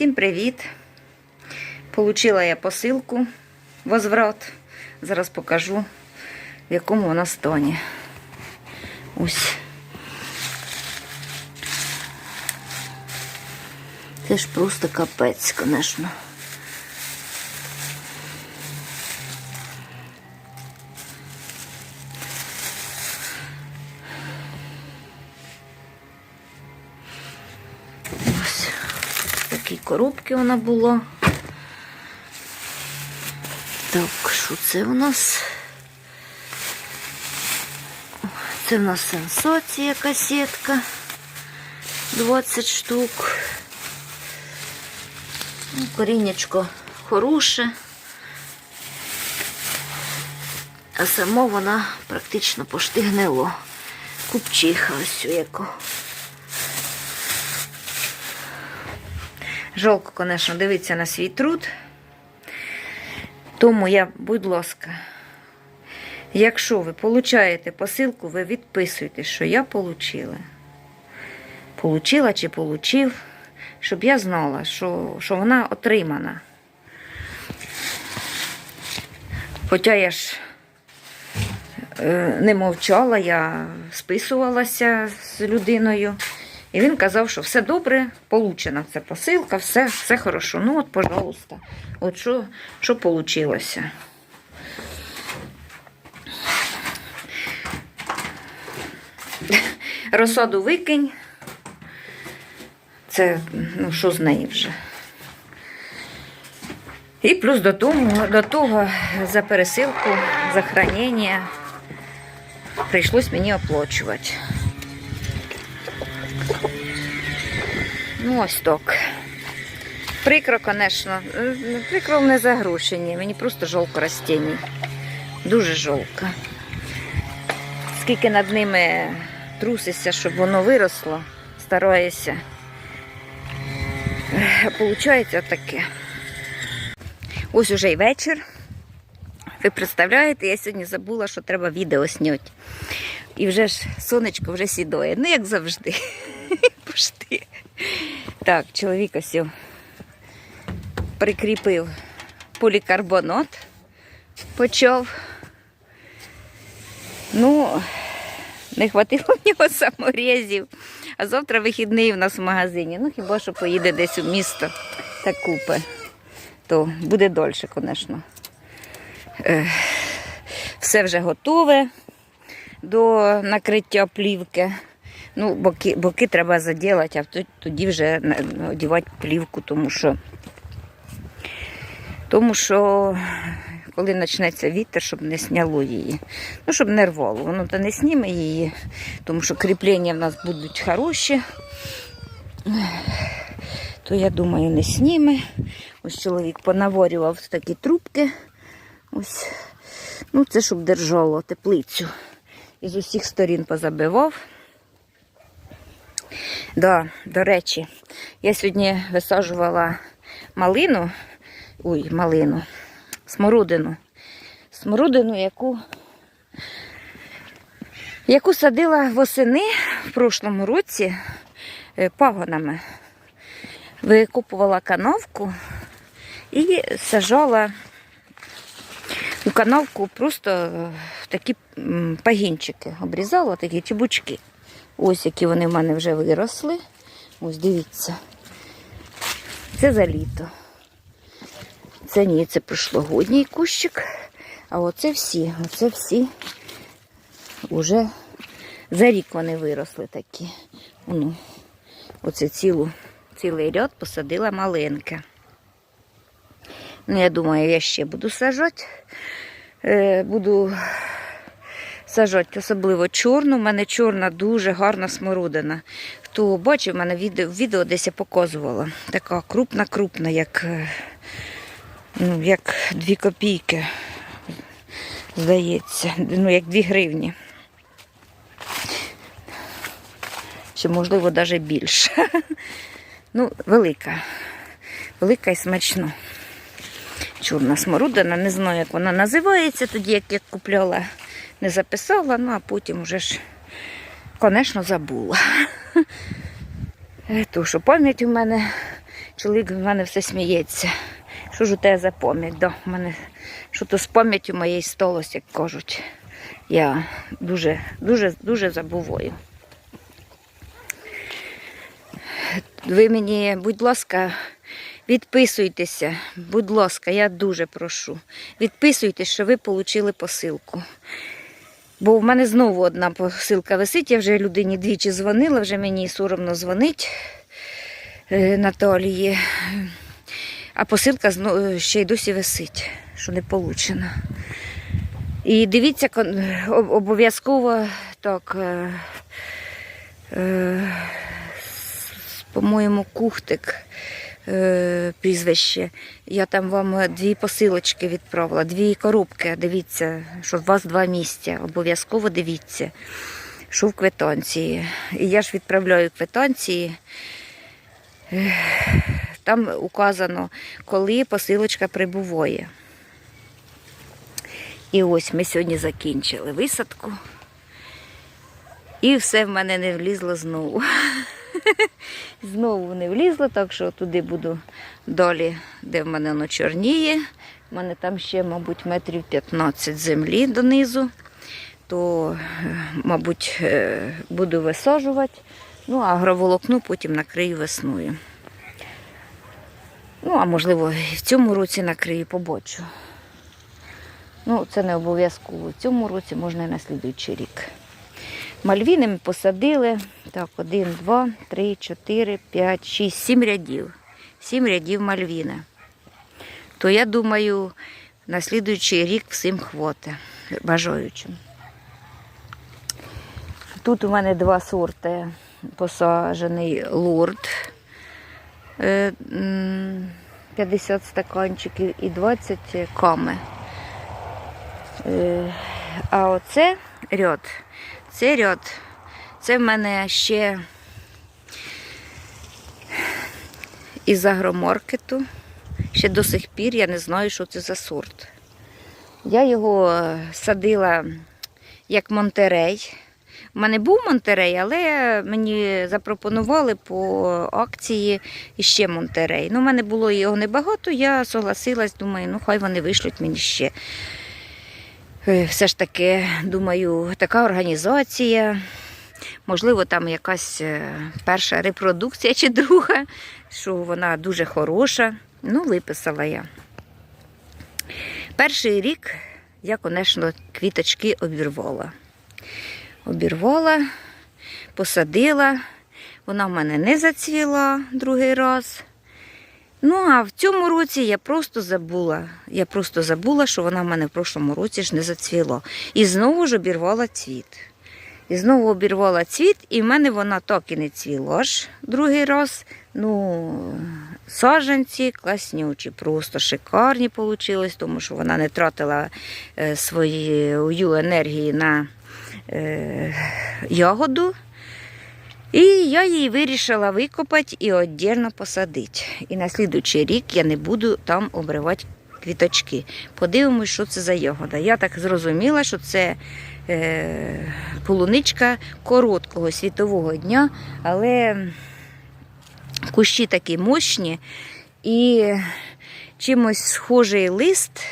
Всім привіт! Получила я посилку возврат. Зараз покажу, в якому вона стані. Ось. Це ж просто капець, звісно. Такій коробці вона була. Так, що це у нас? Це у нас сенсація касетка. 20 штук. Ну, Коріннячко хороше. А само вона практично пошти гнило. Купчиха ось яко. Жалко, звісно, дивитися на свій труд. Тому я, будь ласка, якщо ви получаєте посилку, ви відписуєте, що я получила. Получила чи получив, щоб я знала, що, що вона отримана. Хоча я ж е, не мовчала, я списувалася з людиною. І він казав, що все добре, получена ця посилка, все, все хорошо. Ну от, пожалуйста, от що, що получилося. Розсаду викинь. Це, ну, що з неї вже. І плюс до того, до того за пересилку, за хранення прийшлось мені оплачувати. Ну, ось так. Прикро, звісно. Прикро не за гроші, ні. Мені просто жалко растінь. Дуже жалко. Скільки над ними трусишся, щоб воно виросло, стараєшся. Ех, Получається таке. Ось уже й вечір. Ви представляєте, я сьогодні забула, що треба відео зняти. І вже ж сонечко вже сідає. Ну, як завжди. Пошти. Так, чоловік ось прикріпив полікарбонат, почав. Ну, не хватило в нього саморезів. А завтра вихідний у нас в магазині. Ну, хіба що поїде десь у місто та купи. То буде дольше, звісно. Все вже готове до накриття плівки. Ну, боки, боки треба заділати, а тоді вже одівати плівку, тому що, тому що коли почнеться вітер, щоб не сняло її. Ну, щоб не рвало. Воно то не сніме її, тому що кріплення в нас будуть хороші. То я думаю, не сніме. Ось чоловік понаворював такі трубки. Ось. Ну, це щоб держало теплицю. І з усіх сторін позабивав. Да, до речі, я сьогодні висаджувала малину, ой, малину, смородину. Смородину, яку, яку садила восени в прошлому році е, пагонами. Викопувала канавку і сажала у канавку просто е, такі пагінчики. Обрізала такі чебучки. Ось які вони в мене вже виросли. Ось дивіться. Це за літо. Це ні, це прошлогодній кущик. А оце всі, оце всі вже за рік вони виросли такі. Ну, оце цілу, цілий ряд посадила маленьке. Ну, я думаю, я ще буду сажати. Е, буду сажати особливо чорну. У мене чорна дуже гарна смородина. Хто бачив, в мене відео, відео десь я показувала. Така крупна-крупна, як, е, ну, як дві копійки. Здається, ну, як дві гривні. Чи, можливо, навіть більше. Ну, велика. Велика і смачна. Чорна смородина, не знаю, як вона називається, тоді як я купляла, не записала, ну а потім вже ж, звісно, забула. Е, То, що пам'ять у мене Чоловік в мене все сміється. Що ж у тебе за пам'ять? Да, мене що то з пам'яттю моєї сталося, як кажуть. Я дуже, дуже, дуже забуваю. Ви мені, будь ласка, відписуйтеся, будь ласка, я дуже прошу. Відписуйтесь, що ви отримали посилку. Бо в мене знову одна посилка висить, я вже людині двічі дзвонила, вже мені соромно дзвонить е, Наталії. А посилка ще й досі висить, що не получена. І дивіться, обов'язково так. е, е, по-моєму, кухтик е, прізвище. Я там вам е, дві посилочки відправила, дві коробки. Дивіться, що у вас два місця. Обов'язково дивіться, що в квитанції. І я ж відправляю квитанції. Там указано, коли посилочка прибуває. І ось ми сьогодні закінчили висадку. І все в мене не влізло знову. Знову не влізло, так що туди буду далі, де в мене воно чорніє. У мене там ще, мабуть, метрів 15 землі донизу. То, е, мабуть, е, буду висаджувати. Ну, а агроволокно потім накрию весною. Ну, а можливо, в цьому році накрию, побочу. Ну, це не обов'язково. В цьому році можна і на слідуючий рік. Мальвіни ми посадили. Так, один, два, три, чотири, п'ять, шість, сім рядів. Сім рядів мальвіни. То я думаю, на слідуючий рік всім хватить бажаючим. Тут у мене два сорти посаджений лорд. Е, 50 стаканчиків і 20 ками. Е, А оце ряд. Це ряд. Це в мене ще із агромаркету. Ще до сих пір я не знаю, що це за сорт. Я його е, садила як Монтерей. У мене був Монтерей, але мені запропонували по акції іще Монтерей. Ну, у мене було його небагато, я согласилась, думаю, ну хай вони вишлють мені ще. Е, Все ж таки, думаю, така організація. Можливо, там якась е, перша репродукція чи друга, що вона дуже хороша. Ну, виписала я. Перший рік я, звісно, квіточки обірвала. Обірвала, посадила. Вона в мене не зацвіла другий раз. Ну, а в цьому році я просто забула. Я просто забула, що вона в мене в прошлому році ж не зацвіла. І знову ж обірвала цвіт. І знову обірвала цвіт, і в мене вона так і не цвіла ж другий раз. Ну, саджанці класнючі, просто шикарні вийшли, тому що вона не тратила е, свою енергії на е, ягоду. І я її вирішила викопати і віддільно посадити. І на слідуючий рік я не буду там обривати квіточки. Подивимось, що це за ягода. Я так зрозуміла, що це е, полуничка короткого світового дня, але кущі такі мощні і чимось схожий лист.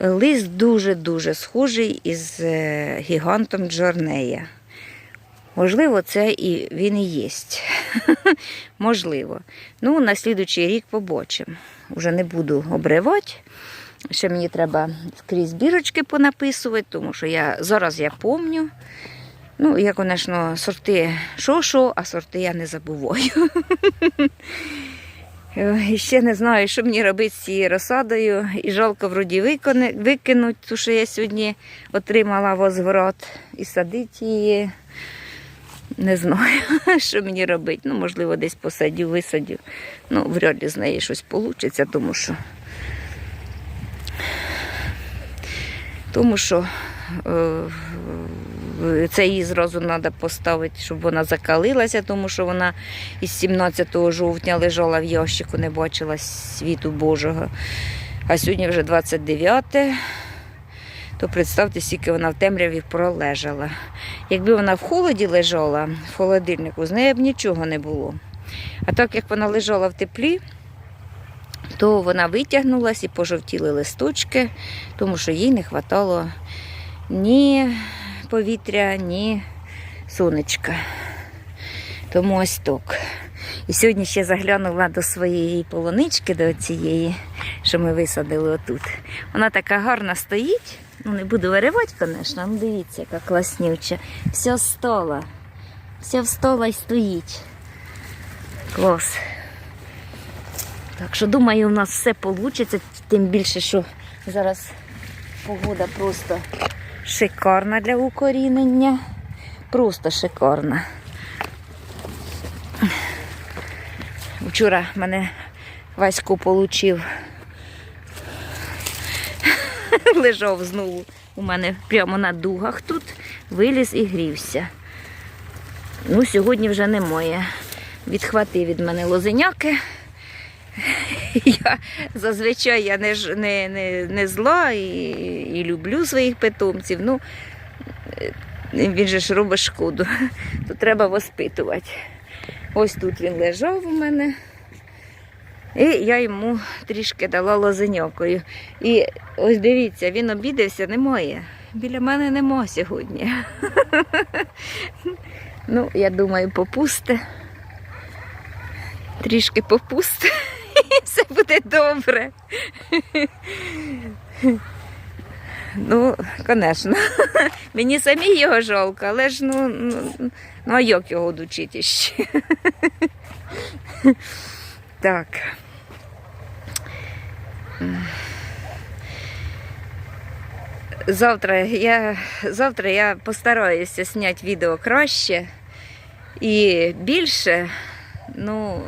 Лист дуже-дуже схожий із е, гігантом Джорнея. Можливо, це і він і є. Можливо. Ну, на слідуючий рік побачимо. Уже не буду обривати. Ще мені треба скрізь бірочки понаписувати, тому що я зараз я помню. Ну, я, звісно, сорти що-що, а сорти я не забуваю. Ще не знаю, що мені робити з цією розсадою. І жалко вроді викинуть, ту, що я сьогодні отримала возврат, і садити її. Не знаю, що мені робити. Ну, можливо, десь посадю, висадю. Ну, вряд ли з неї щось вийде, тому що. Тому що е, це її зразу треба поставити, щоб вона закалилася, тому що вона із 17 жовтня лежала в ящику, не бачила світу Божого. А сьогодні вже 29, то представте, скільки вона в темряві пролежала. Якби вона в холоді лежала, в холодильнику, з неї б нічого не було. А так як вона лежала в теплі, то вона витягнулась і пожовтіли листочки, тому що їй не вистачало ні повітря, ні сонечка. Тому ось так. І сьогодні ще заглянула до своєї полонички, до цієї, що ми висадили отут. Вона така гарна стоїть. Ну, не буду виривати, звісно, ну дивіться, яка класнюча. Все стола. Все встола і стоїть. Клас. Так що думаю, у нас все вийде, тим більше, що зараз погода просто шикарна для укорінення. Просто шикарна. Вчора мене Васько получив. Лежав знову у мене прямо на дугах тут, виліз і грівся. Ну, сьогодні вже немає. Відхватив від мене лозеняки. Я зазвичай я не, не, не, не зла і, і люблю своїх питомців. Ну, е, він же ж робить шкоду. То треба воспитувати. Ось тут він лежав у мене. І я йому трішки дала лозеньокою. І ось дивіться, він обідався, немає. Біля мене нема сьогодні. Ну, я думаю, попусте. Трішки попусте. І все буде добре. Ну, звісно. Мені самі його жалко, але ж ну, ну, ну а як його дучити ще? Так. Завтра я, завтра я постараюся зняти відео краще і більше. Ну,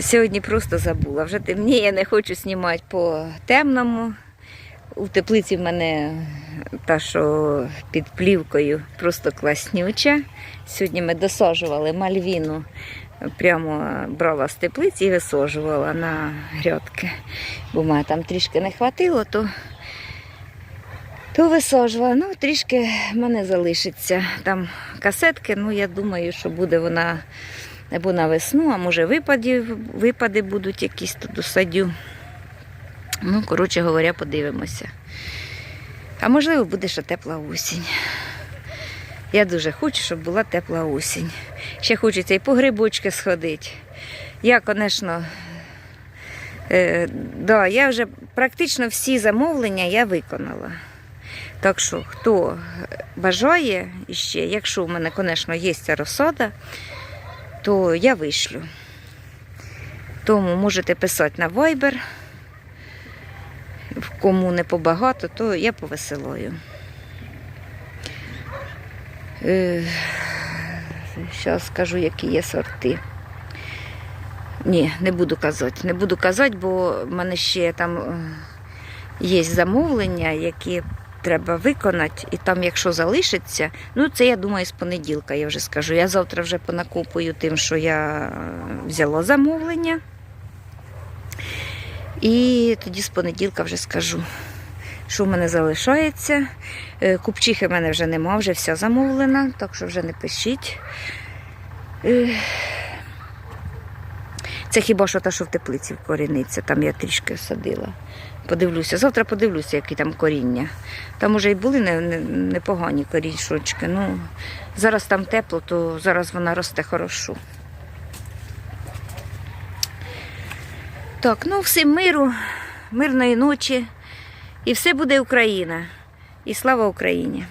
сьогодні просто забула. Вже темніє, не хочу знімати по темному. У теплиці в мене та, що під плівкою, просто класнюча. Сьогодні ми досаджували мальвіну, прямо брала з теплиці і висаджувала на грядки. Бо мене там трішки не хватило, то, то висаджувала. Ну, трішки в мене залишиться. Там касетки, ну я думаю, що буде вона або на весну, а може випади, випади будуть якісь тут досадю. Ну, коротше говоря, подивимося. А можливо, буде ще тепла осінь. Я дуже хочу, щоб була тепла осінь. Ще хочеться і по грибочки сходити. Я, звісно, е, да, я вже практично всі замовлення я виконала. Так що, хто бажає іще, якщо в мене, звісно, є ця розсада, то я вишлю. Тому можете писати на Viber. Кому не побагато, то я повеселою. Е, Зараз скажу, які є сорти. Ні, не буду казати. Не буду казати, бо в мене ще там е, є замовлення, які треба виконати, і там, якщо залишиться, ну це я думаю з понеділка, я вже скажу. Я завтра вже понакупую тим, що я е, взяла замовлення. І тоді з понеділка вже скажу, що в мене залишається. Е, Купчихи в мене вже нема, вже вся замовлена, так що вже не пишіть. Е, Це хіба що та, що в теплиці коріниться, там я трішки садила. Подивлюся. Завтра подивлюся, які там коріння. Там уже і були не- не- непогані корінчочки. Ну, зараз там тепло, то зараз вона росте хорошо. Так, ну всім миру, мирної ночі. І все буде Україна. І слава Україні!